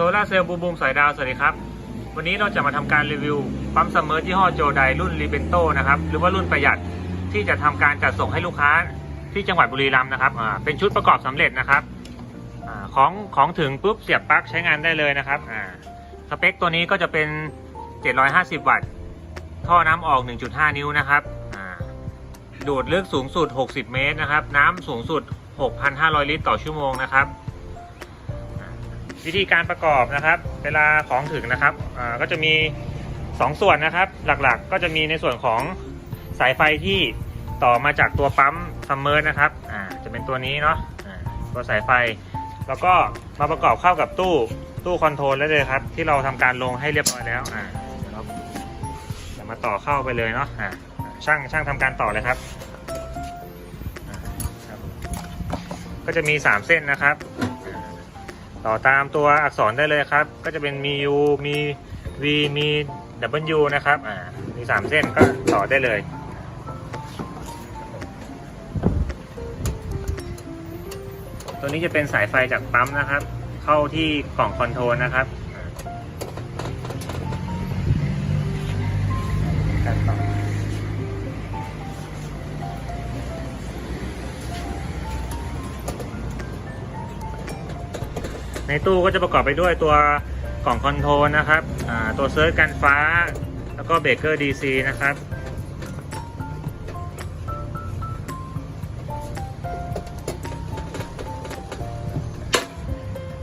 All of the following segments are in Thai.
โซลาเซลล์บูมบูมสายดาว สวัสดีครับ วันนี้เราจะมาทำการรีวิว ปั๊มซัมเมอร์ยี่ห้อโจไดรุ่นรีเบนโตนะครับ หรือว่ารุ่นประหยัดที่จะทำการจัดส่งให้ลูกค้าที่จังหวัดบุรีรัมย์นะครับเป็นชุดประกอบสำเร็จนะครับอของของถึงปุ๊บเสียบปลั๊กใช้งานได้เลยนะครับสเปคตัวนี้ก็จะเป็น 750 วัตต์ ท่อน้ำออก 1.5 นิ้วนะครับดูดลึกสูงสุด 60 เมตรนะครับ น้ำสูงสุด 6,500 ลิตรต่อชั่วโมงนะครับ วิธีการประกอบนะครับ เวลาของถึงนะครับอ่าก็จะมี 2 ส่วนนะครับ หลักๆ ก็จะมีในส่วนของสายไฟที่ต่อมาจากตัวปั๊มซัมเมอร์นะครับอ่าจะเป็นตัวนี้เนาะอ่าตัวสายไฟ แล้วก็มาประกอบเข้ากับตู้ตู้คอนโทรลได้เลยครับ ที่เราทำการลงให้เรียบร้อยแล้วอ่าเดี๋ยวเราจะมาต่อเข้าไปเลยเนาะอ่าช่างช่างทำการต่อเลยครับอ่าครับ ก็จะมี 3 เส้นนะครับ ต่อตามตัวอักษรได้เลยครับ ก็จะเป็นมี U มี V มี W นะครับ อ่า มีสามเส้นก็ต่อได้เลย ตัวนี้จะเป็นสายไฟจากปั๊มนะครับ เข้าที่กล่องคอนโทรลนะครับการต่อ ในตู้ก็จะประกอบไปด้วยตัวกล่องคอนโทรลนะครับตัวเซิร์ชกันฟ้า แล้วก็เบรกเกอร์ DC นะครับ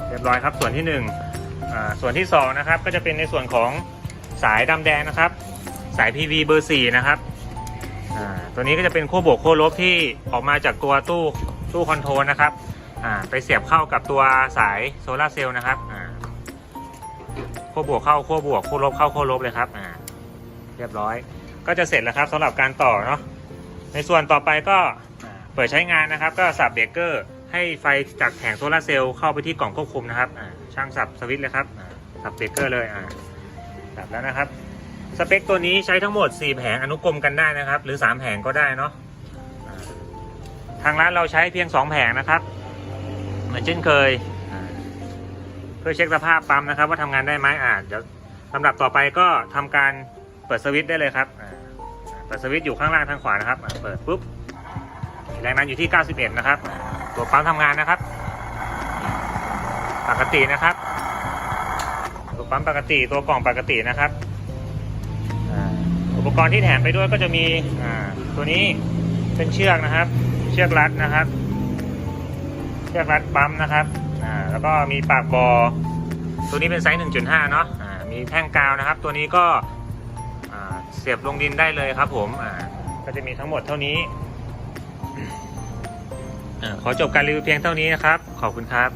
เรียบร้อยครับส่วนที่1นึ่งส่วนที่ 2 นะครับ ก็จะเป็นในส่วนของสายดำแดงนะครับ สาย PV เบอร์ 4 นะครับตัวนี้ก็จะเป็นขั้วบวกขั้วลบที่ออกมาจากตัวตู้ตู้คอนโทรลนะครับ อ่าไปเสียบเข้ากับตัวสายโซลาเซลล์นะครับอ่าขั้วบวกเข้าขั้วบวกขั้วลบเข้าขั้วลบเลยครับอ่าเรียบร้อย ก็จะเสร็จแล้วครับสำหรับการต่อเนาะในส่วนต่อไปก็เปิดใช้งานนะครับ ก็สับเบรกเกอร์ให้ไฟจากแผงโซลาเซลล์เข้าไปที่กล่องควบคุมนะครับช่างสับสวิตช์เลยครับสับเบรกเกอร์เลยสับแล้วนะครับสเปคตัวนี้ใช้ทั้งหมด 4 แผงอนุกรมกันได้นะครับ หรือ 3 แผงก็ได้เนาะทางร้านเราใช้เพียง 2 แผงนะครับ เหมือนเช่นเคย เพื่อเช็คสภาพปั๊มนะครับ ว่าทำงานได้ไหมอ่าเดี๋ยวลำดับต่อไปก็ทำการเปิดสวิตช์ได้เลยครับเปิดสวิตช์อยู่ข้างล่างทางขวานะครับเปิดปุ๊บแรงดันอยู่ที่ 91 นะครับ ตัวปั๊มทำงานนะครับ ปกตินะครับ ตัวปั๊มปกติตัวกล่องปกตินะครับอุปกรณ์ที่แถมไปด้วยก็จะมีตัวนี้เป็นเชือกนะครับ เชือกรัดนะครับ เชือกรัดปั๊มนะครับอ่าแล้วก็มีปากบอตัวนี้เป็นไซส์ 1.5 เนาะอ่ามีแท่งกาวนะครับ ตัวนี้ก็อ่าเสียบลงดินได้เลยครับผมอ่าก็จะมีทั้งหมดเท่านี้อ่าขอจบการรีวิวเพียงเท่านี้นะครับ ขอบคุณครับ